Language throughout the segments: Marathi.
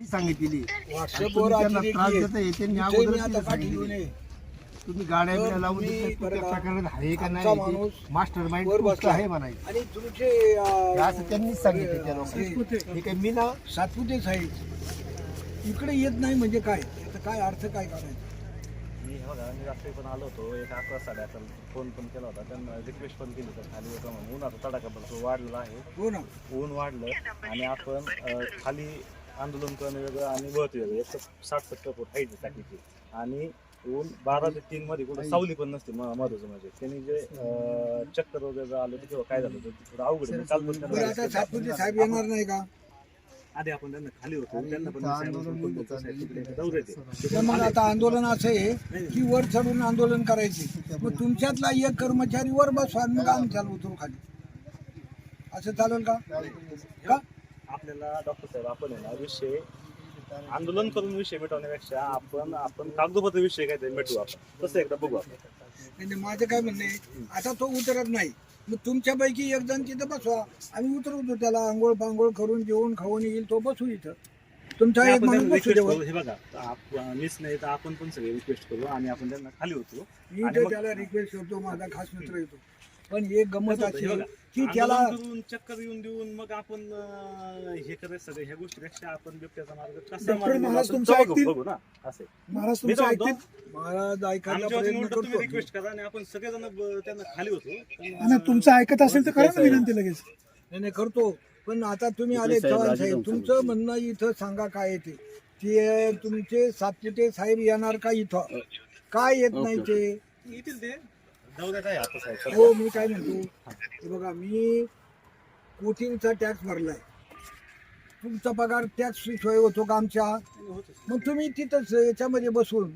सांगितलेली. व्हॉट्सअपवर त्यांना त्रास आहेत. देता येते आणि इथे मी अगोदरच आता तिला पाठी घेऊन सांगितलेली. ये. तुम्ही गाड्या तर बिड्या लावून मी बरं आहे का आमचा नाही माणूस मास्टर माइंड वर बसला. आहे म्हणायचं. आणि तुमचे हे अं, असं त्यांनीच सांगितलं त्या लोकांनी. हे काय मी ना सातपुते साहेब इकडे येत नाही म्हणजे काय? याचा काय अर्थ काय करायचा? मी हे मी रात्री पण आलो होतो एक अकरा साडे अकरा फोन पण केला होता त्यांना रिक्वेस्ट पण केली होती खाली येतो म्हणून. उन्हाचा तडाखा भरतो वाढलेला आहे. हो ना. ऊन वाढलं आणि आपण अं, खाली आंदोलन करणं वेगळं आणि वळत वेगळं. एक साठ सत्तर फूट हाईट आहे टाकीची. आणि ऊन बारा ते तीन मध्ये कुठं सावली पण नसते म- महत्वाचं म्हणजे. त्यांनी जे अं, चक्कर वगैरे आलं किंवा काय झालं तर थोडं अवघड आहे. बरं आता त्यांना साहेब येणार नाही का? आधी आपण त्यांना खाली होतो. त्यांना पण इथं आंदोलन साहेबांना होतं, बोलतो, साहेब तिकडे चाललंय. दौऱ्यात आहे. तर मग आता आंदोलन असं आहे की वर चढून आंदोलन करायचे. मग तुमच्यातला एक कर्मचारी वर बसवा आणि मग आम्ही चालू उतरू खाली. असं चालेल का? का? आपल्याला डॉक्टर साहेब आपण आहे ना विषय आंदोलन करून विषय मिटवण्यापेक्षा आपण आपण कागदोपत्र विषय काहीतरी मिटवू आपण. तसं एकदा बघू आपण. माझं काय म्हणणं आहे आता तो उतरत नाही. मग तुमच्यापैकी एक जण तिथं बसवा. आम्ही उतरवतो त्याला आंघोळ पांघोळ करून जेवण खाऊन येईल तो बसू इथं. तुमचा एक आपण माणूस त्यांना बसू रिक्वेस्ट देवा. करू. हे बघा आप- मीच नाही तर आपण पण सगळे रिक्वेस्ट करू आणि आपण त्यांना खाली होतो मी आणि तर मग- त्याला रिक्वेस्ट करतो माझा खास मित्र येतो. पण एक गमत अशी की त्याला करून चक्कर येऊन देऊन मग आपण अं, हे करायचं सगळे ह्या गोष्टीपेक्षा आपण बिबट्याचा मार्ग कसा डॉक्टर मार्ग महाराज तुमचं ऐकतील? बघू ना असे. महाराज मी तुमचं तर ऐकतील. महाराज ऐकायला आमच्या वतीने प्रयत्न उलटं तुम्ही करतो रिक्वेस्ट करा आणि आपण सगळेजण त्यांना खाली होतो. आणि तुमचं ऐकत असेल तर करा ना विनंती लगेच. नाही नाही करतो. पण आता तुम्ही आले चव्हाण साहेब तुमचं म्हणणं इथं सांगा काय येते ते. तुमचे सातपुते साहेब येणार का इथं? काय येत नाही ते? येतील ते. जाऊ द्या काय आता साहेब. हो मी काय म्हणतो हे बघा मी कोटींचा टॅक्स भरलाय. तुमचा पगार टॅक्स शिवाय होतो का आमच्या? मग तुम्ही तिथंच याच्यामध्ये बसून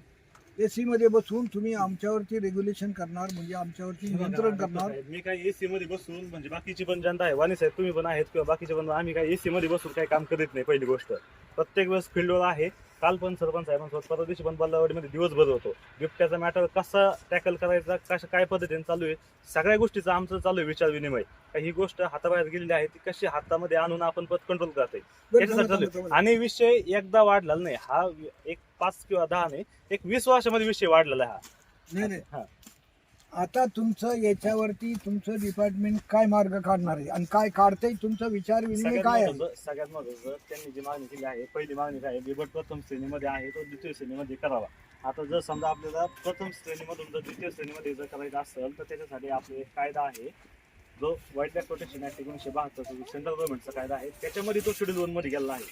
एसी मध्ये बसून तुम्ही आमच्यावरती रेग्युलेशन करणार म्हणजे आमच्यावरती नियंत्रण करणार. मी काय एसी मध्ये बसून म्हणजे बाकीची पण जनता आहे. वाणी साहेब तुम्ही पण आहेत किंवा बाकीचे पण आम्ही काय एसी मध्ये बसून काही काम करीत नाही पहिली गोष्ट. प्रत्येक वेळेस फील्डवर आहे. काल पण सरपंच साहेबांसोबत परवा दिवशी पण बल्लावाडीमध्ये दिवसभर होतो. बिबट्याचा मॅटर कसा टॅकल करायचा कशा काय पद्धतीने चालू आहे सगळ्या गोष्टीचा आमचं चालू आहे विचार विनिमय. ही गोष्ट हाताबाहेर गेलेली आहे ती कशी हातामध्ये आणून आपण पद कंट्रोल करता येईल आहे. आणि विषय एकदा वाढलेला नाही. हा एक पाच किंवा दहा नाही एक वीस वर्षामध्ये विषय वाढलेला हा. हा. आता तुमचं याच्यावरती तुमचं डिपार्टमेंट काय मार्ग काढणार आहे? आणि काय काढतंय तुमचा विचार विनिमय सगळ्यात काय आहे? महत्त्वाचं सगळ्यात महत्वाचं त्यांनी जी मागणी केली आहे पहिली मागणी काय आहे? बिबट प्रथम श्रेणीमध्ये आहे तो द्वितीय श्रेणीमध्ये करावा. आता जर समजा आपल्याला प्रथम श्रेणीमधून जर द्वितीय श्रेणीमध्ये जर करायचं असेल तर त्याच्यासाठी आपले एक कायदा आहे. जो वाईल्ड लाईफ प्रोटेक्शन ऍक्ट एकोणीशे बहात्तरचा जो सेंट्रल गव्हर्नमेंटचा कायदा आहे त्याच्यामध्ये तो शेड्यूल वनमध्ये गेला आहे.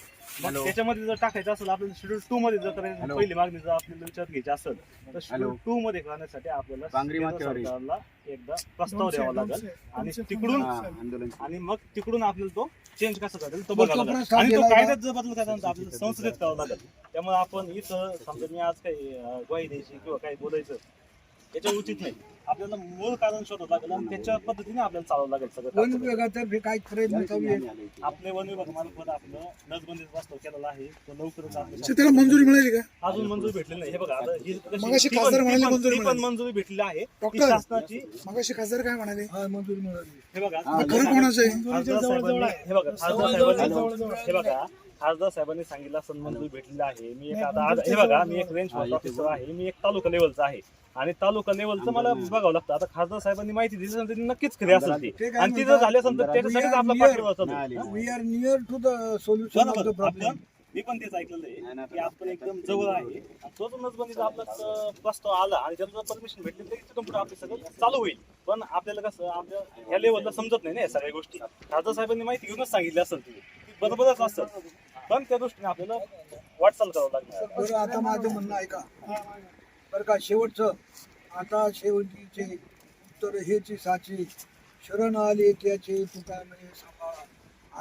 मग त्याच्यामध्ये जर टाकायचं असेल आपल्याला शेड्यूल टू मध्ये जर करायचं पहिली मागणी जर आपल्याला विचारात घ्यायची असेल तर शेड्यूल टू मध्ये करण्यासाठी आपल्याला केंद्र सरकारला एकदा प्रस्ताव द्यावा लागेल. आणि तिकडून आणि मग तिकडून आपल्याला तो चेंज कसा करेल तो बघावा लागेल. आणि तो? कायद्यात जर बदल करायचा तर आपल्याला संसदेत करावा लागेल. त्यामुळे आपण इथं समजा मी आज काही ग्वाही द्यायची किंवा काही बोलायचं याच्या उचित नाही. आपल्याला मूळ कारण शोधावं लागेल आणि त्याच्या पद्धतीने आपल्याला चालवं लागेल सगळं. वन काम. विभागातर्फे काय प्रयत्न चालू आहे. आपले वन विभाग मार्फत आपलं नसबंदीचा प्रस्ताव केलेला आहे. तो लवकरच तर आपल्याला त्याला मंजुरी मिळाली का? अजून मंजुरी भेटलेली नाही. हे बघा आता ही कशी- मगाशी ती पण- खासदार ती म्हणाले पण- मंजुरी ती पण मिळाली. मंजुरी भेटलेली आहे. ती डॉक्टर शासनाची मगाशी खासदार काय म्हणाले? हा मंजुरी मिळाली. हे बघा खरं कोणाचं आहे? खासदार साहेबांनी हे बघा खासदार साहेबांनी हे बघा खासदार साहेबांनी सांगितलं असं मंजूर भेटलेलं आहे. मी एक आता आज- हे बघा मी एक रेंज ऑफिसर आहे. मी एक तालुका लेवलचा आहे. आणि तालुका लेवलचं मला बघावं लागतं. आता खासदार साहेबांनी माहिती दिली असेल तर नक्कीच खरी असेल ती. आणि ती जर? झाली असेल तर त्याच्यासाठीच आपला We are पाठिंबा चालू. We are near to the solution of the problem मी पण तेच ऐकलेलं आहे की आपण एकदम जवळ आहे. तो जो नसबंदीचा आपला प्रस्ताव आला आणि त्याला परमिशन भेटली तरी तिथून पुढे आपलं सगळं चालू होईल. पण आपल्याला कसं आपल्या ह्या लेवलला समजत नाही ना या सगळ्या गोष्टी. खासदार साहेबांनी माहिती घेऊनच सांगितली असेल ती. बरोबरच असेल. पण त्या दृष्टीने आपल्याला वाटचाल करावं बरं आता माझं म्हणणं ऐका. बरं का शेवटचं. आता शेवटीचे उत्तर हेची साची शरण आले त्याचे तुका सांभाळा.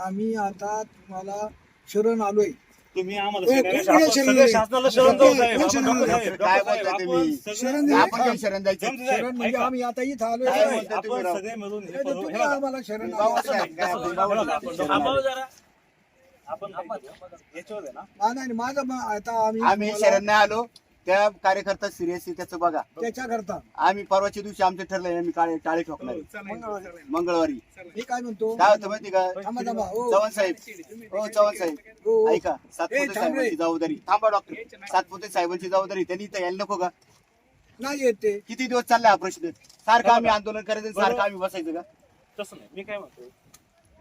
आम्ही आता तुम्हाला शरण आलोय. तुम्ही आम्हाला शरण शरण म्हणजे. आम्ही आता इथं आलोय. आम्हाला शरण आपण नाही. माझं आता आम्ही शरण नाही आलो. त्या कार्यकर्ता सिरियस त्याचं बघा. त्याच्याकरता. आम्ही परवाच्या दिवशी आमचं ठरलंय आम्ही काळे टाळे ठोकणार. मंगळवारी. मंगळवारी. मी काय म्हणतो? काय होतं माहिती का? थांबा थांबा. हो. चव्हाण साहेब. हो चव्हाण साहेब. हो. ऐका सातपुते. साहेबांची जबाबदारी. थांबा डॉक्टर सातपुते साहेबांची जबाबदारी. त्यांनी इथं यायला नको का? नाही येत ते. किती दिवस चाललाय हा प्रश्न? सारखं आम्ही आंदोलन करायचं सारखं आम्ही बसायचं का? तसं नाही. मी काय म्हणतो?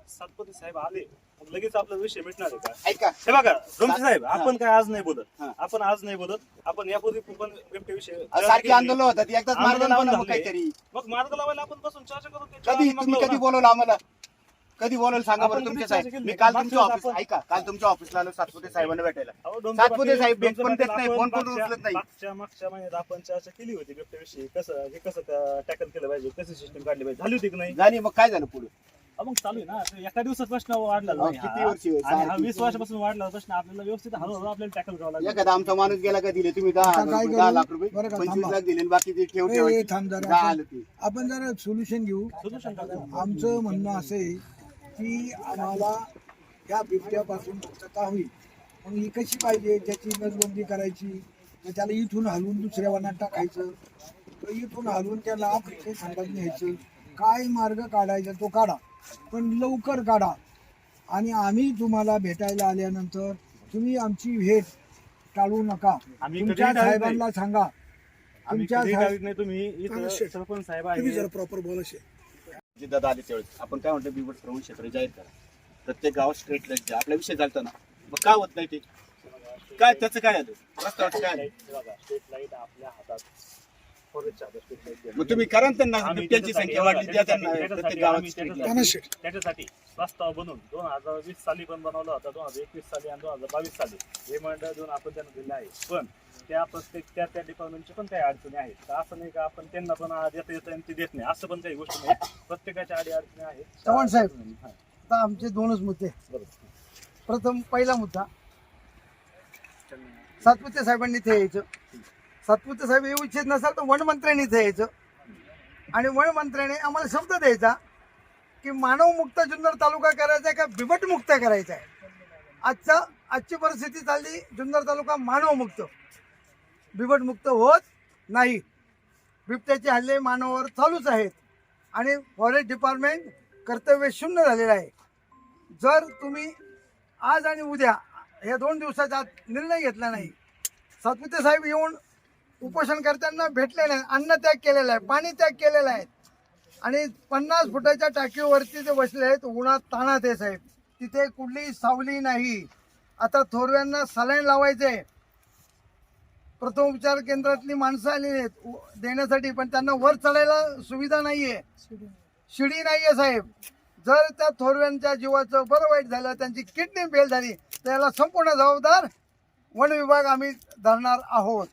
सातपती साहेब आले मग लगेच आपला विषय मिटणार आहे का? ऐका. हे बघा साहेब. आपण काय आज नाही बोलत. हा. आपण आज नाही बोलत. आपण यापूर्वी पण सारखी आंदोलन होतात. एकदाच मार्ग आंदोलन लावा ना झाले. काहीतरी. मग मार्ग लावायला आपण बसून चर्चा करू कधी? मग तुम्ही लावू कधी ना. बोलवलं आम्हाला? कधी बोलवलं? सांगा आपण बरं तुमच्या चर्चा साहेब केली. मी. काल तुमच्या वेळेस ऑफिस आपण- ऐका काल तुमच्या ऑफिसला आलो सातपुते साहेबांना भेटायला. अहो, सातपुते पाटील- साहेब भेट पण देत नाही, फोन पण मागच्या- उचलत नाही. मागच्या मागच्या महिन्यात आपण चर्चा केली होती बिबट्याविषयी कसं हे कसं टॅकल केलं पाहिजे? कशी सिस्टम काढली पाहिजे? झाली होती की नाही? झाली. मग काय झालं पुढे? मग चालू आहे ना एका दिवसात प्रश्न वाढला किती. वर्षी होईल? आणि हा वीस वर्षापासून वाढला प्रश्न आपल्याला व्यवस्थित हळूहळू आपल्याला टॅकल करावा लागेल एखादा आमचा माणूस गेला का दिले तुम्ही दहा आता हजार काय रुपये, करू? दहा लाख रुपये बरं का, पंचवीस थांबा. लाख दिले आणि बाकी ते ठेव ए, ठेवायचे. ए, थांब जरा. दहा आलं ते आपण जरा सोल्युशन घेऊ सोल्युशन आमचं म्हणणं असं आहे की आम्हाला या बिबट्यापासून मुक्तता होईल मग ही कशी पाहिजे त्याची नसबंदी करायची त्याला इथून हलवून दुसऱ्या वनात टाकायचं तर इथून हलवून त्याला खंडात न्यायचं काय मार्ग काढायचा तो काढा पण लवकर काढा. आणि आम्ही तुम्हाला भेटायला आल्यानंतर तुम्ही आमची भेट टाळू नका. आम्ही तुमच्या टाळत साहेबांना सांगा. आम्ही तुमच्या कधीही साहेब- टाळत नाही. तुम्ही इथं शेट. सरपंच साहेब तुम्ही आहे जरा प्रॉपर बोला शे जे दादा आले त्यावेळेस. आपण काय म्हणतो बिबट श्रवण क्षेत्र जाहीर करा. प्रत्येक गावात स्ट्रीट लाइट द्या. आपला विषय चालतो ना. मग काय होत नाही ते? काय त्याचं काय आलं? काय आलं? स्ट्रीट लाइट आपल्या हातात. मग तुम्ही करा ना त्यांना आम्ही बिबट्यांची त्याच्यासाठी- संख्या वाढली द्या त्यांना त्याच्यासाठी- प्रत्येक गावात आम्ही स्ट्रीट त्याच्यासाठी- काना शेट त्याच्यासाठी प्रस्ताव बनवून दोन हजार वीस साली पण बनवला होता दोन हजार एकवीस साली आणि दोन हजार बावीस साली. हे मंडळ देऊन आपण त्यांना दिले आहे. पण त्या प्रत्येक त्या त्या डिपार्टमेंटची पण काही अडचणी आहेत. तर असं नाही का आपण त्यांना पण आज येता येतं आणि ते देत नाही. असं पण काही गोष्टी नाही. प्रत्येकाच्या अडी अडचणी आहेत. चव्हाण साहेब. हा, आता आमचे दोनच मुद्दे. बरोबर. प्रथम पहिला मुद्दा. सातपुते साहेबांनी इथे यायचं. सातपुते साहेब येऊ इच्छित नसाल तर वनमंत्र्यांनी इथे यायचं. आणि वनमंत्र्याने आम्हाला शब्द द्यायचा की मानवमुक्त जुन्नर तालुका करायचा आहे का बिबटमुक्त करायचा आहे? आजचा आजची परिस्थिती चालली जुन्नर तालुका मानवमुक्त बिबटमुक्त होत नाही. बिबट्याचे हल्ले मानवावर चालूच आहेत. आणि फॉरेस्ट डिपार्टमेंट कर्तव्य शून्य झालेलं आहे. जर तुम्ही आज आणि उद्या या दोन दिवसाच्या आत निर्णय घेतला नाही सातपुते साहेब येऊन उपोषण करताना नाही अन्न त्याग केलेला आहे पाणी त्याग केलेला आहे. आणि पन्नास फुटाच्या टाकीवरती ते बसले आहेत उन्हात ताणात आहे साहेब. तिथे कुठलीही सावली नाही. आता थोरव्यांना सलाईन लावायचे. प्रथमोपचार केंद्रातली माणसं आलेली आहेत देण्यासाठी पण त्यांना वर चढायला सुविधा नाहीये. शिडी नाहीये साहेब. जर त्या थोरव्यांच्या जीवाचं बरं वाईट झालं त्यांची किडनी फेल झाली त्याला संपूर्ण जबाबदार वन विभाग आम्ही धरणार आहोत.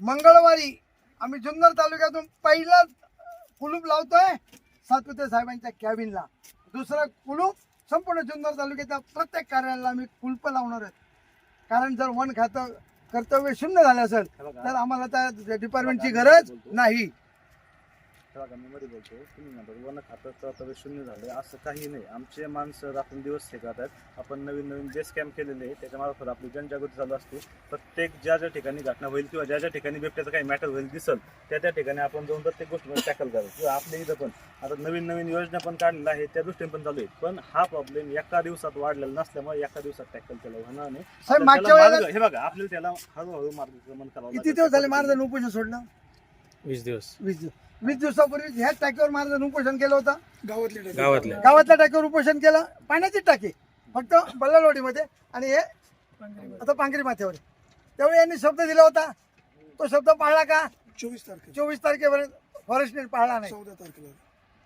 मंगळवारी आम्ही जुन्नर तालुक्यातून पहिला कुलूप लावतोय सातपुते साहेबांच्या कॅबिनला. दुसरं कुलूप संपूर्ण जुन्नर तालुक्याच्या प्रत्येक कार्यालयाला आम्ही कुलप लावणार आहेत कारण जर वन खातं कर्तव्य शून्य झालं असेल तर आम्हाला त्या डिपार्टमेंटची गरज नाही. मी मध्ये बोलतो तुम्ही म्हणतात वन खातं तर शून्य झालं असं काही नाही. आमचे माणसं रात्र दिवस हे करतात. आपण नवीन नवीन जे स्कॅम केलेले आहे त्याच्यामार्फत आपली जनजागृती चालू असते. प्रत्येक ज्या ज्या ठिकाणी घटना होईल किंवा ज्या ज्या ठिकाणी बिबट्याचं काही मॅटर होईल दिसल त्या त्या ठिकाणी आपण जाऊन प्रत्येक गोष्टीमध्ये टॅकल करावं किंवा आपल्या इथं पण आता नवीन नवीन योजना पण काढलेल्या आहेत त्या दृष्टीने पण चालू आहे पण हा प्रॉब्लेम एका दिवसात वाढलेला नसल्यामुळे एका दिवसात टॅकल केला होणार नाही. मार्ग- हे बघा आपल्याला त्याला हळूहळू मार्गक्रमण करावं किती. दिवस झाले महाराजांनी उपोषण सोडलं वीस दिवस. वीस दिवस. वीस दिवसापूर्वी ह्याच टाकीवर महाराजांनी उपोषण केलं होतं. गावातले. गावातल्या गावातल्या टाकीवर उपोषण केलं. पाण्याची टाकी. फक्त बल्लालवाडीमध्ये आणि हे आता पांगरी माथ्यावर. आहे. त्यावेळी यांनी शब्द दिला होता. तो शब्द पाळला का? चोवीस तारखेला. चोवीस तारखेपर्यंत फॉरेस्टने पाळला नाही. चौदा तारखेला.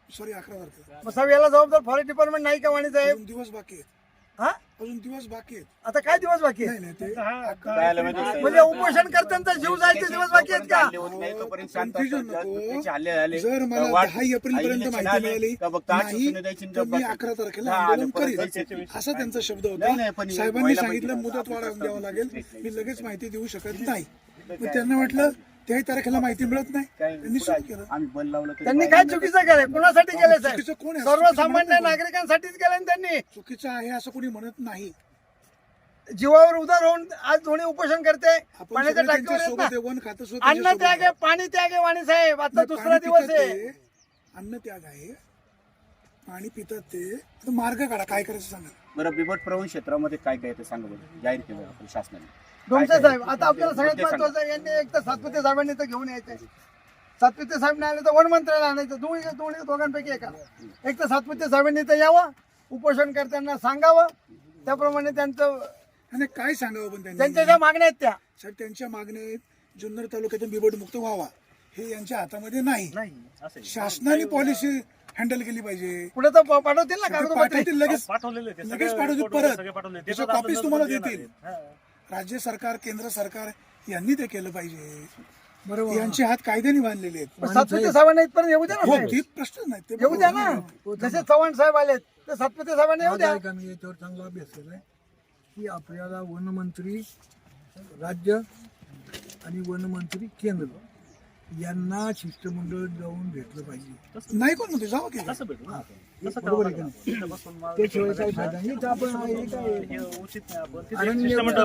सॉरी अकरा तारखेला. मग साहेब याला जबाबदार फॉरेस्ट डिपार्टमेंट नाही का वाणी साहेब? दिवस बाकी आहेत. हा? अजून दिवस बाकी आहेत आता काय दिवस बाकी आहेत? नाही ते आहे? म्हणजे उपोषण करताना जीव जायचे दिवस बाकी आहेत का Confusion. नको. जर मला दहा एप्रिल पर्यंत माहिती मिळाली का फक्त आठ नाही तर मी अकरा तारखेला आंदोलन करीन. असा त्यांचा शब्द नाही, होता नाही, पण साहेबांनी व्हायला सांगितलं पाहिजे. मुदत वाढवून द्यावं लागेल नाही, मी लगेच माहिती देऊ शकत नाही? मग त्यांना म्हटलं त्याही तारखेला माहिती मिळत नाही. त्यांनी सुरू केलं. आम्ही बंद लावलं तरी त्यांनी काय. चुकीचं केलंय? कुणासाठी केलंय साहेब? चुकीचं कोण आहे? सर्वसामान्य. नागरिकांसाठीच केलंय ना त्यांनी? चुकीचं आहे असं कोणी म्हणत नाही. जीवावर उदार होऊन आज दोन्ही उपोषण करते. आपण पाण्याच्या सगळे टाकीवर त्यांच्या येत सोबत आहे, ना वन खातं सुद्धा अन्न त्याग आहे पाणी त्याग आहे वाणी साहेब. आता. दुसरा पाणी दिवस पितात आहे ते, अन्न त्याग आहे पाणी पितात ते. आता मार्ग काढा काय करायचं सांगा. बरं बिबट प्रवण क्षेत्रामध्ये काय काय ते सांगा बरं जाहीर केलं आपण शासनाने डोमसे साहेब? आता आपल्याला सगळ्यात. महत्वाचं आहे, यांनी एक तर सातपुते साहेबांनी तर घेऊन यायचंय सातपुते साहेब नाही आले तर वन मंत्र्याला आणायचं दोन्ही दोन्ही दोघांपैकी एका एक तर सातपुते साहेबांनी तर यावं उपोषण करताना सांगावं त्याप्रमाणे त्यांचं आणि काय सांगावं पण त्यांनी त्यांच्या ज्या मागण्या आहेत त्या साहेब त्यांच्या मागण्या आहेत, जुन्नर तालुक्यातून बिबट मुक्त व्हावा हे यांच्या हातामध्ये नाही नाही. शासनाने पॉलिसी हँडल केली पाहिजे पुढे तर पाठवतील ना कागदपत्रे पाठवतील लगेच पाठवलेले ते लगेच सगळे पाठवतील परत. सगळे पाठवले ते त्याच्या पण copies तुम्हाला नंतर देतील. आहेत. हा. राज्य सरकार केंद्र सरकार यांनी ते केलं पाहिजे बरोबर यांचे हात कायद्याने बांधलेले आहेत पण सातपुते साहेबांना इथपर्यंत येऊ द्या ना हो साहेब. ते प्रश्न नाही ते येऊ द्या. ना जसे चव्हाण साहेब आले ते सातपुते साहेबांना येऊ द्या का मी याच्यावर चांगला अभ्यास केलाय की आपल्याला वनमंत्री राज्य आणि वनमंत्री केंद्र यांना शिष्टमंडळ जाऊन भेटलं पाहिजे. नाही कोण म्हणते? की. कसं भेटू ना आपण? कसं बरोबर आहे का लागेल? तिथपासून मार्ग त्याशिवाय काही. फायदा नाही तर आपण हे काय? हे उचित नाही आपण. तिथे अरण्य शिष्टमंडळ.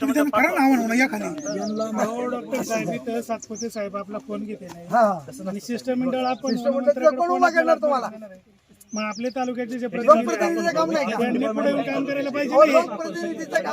तुम्ही त्यांना करा ना आव्हान या खाली. यांना डॉक्टर साहेब इथं सातपुते साहेब आपला फोन घेते नाही. हा. आणि शिष्टमंडळ आपण शिष्टमंडळ कोण उभा करणार तुम्हाला? मग आपल्या तालुक्याचे जे प्रतिनिधी आहेत, लोकप्रतिनिधीचं काम नाही का? त्यांनी पुढे येऊन काम करायला पाहिजे नाही. लोकप्रतिनिधीचं काम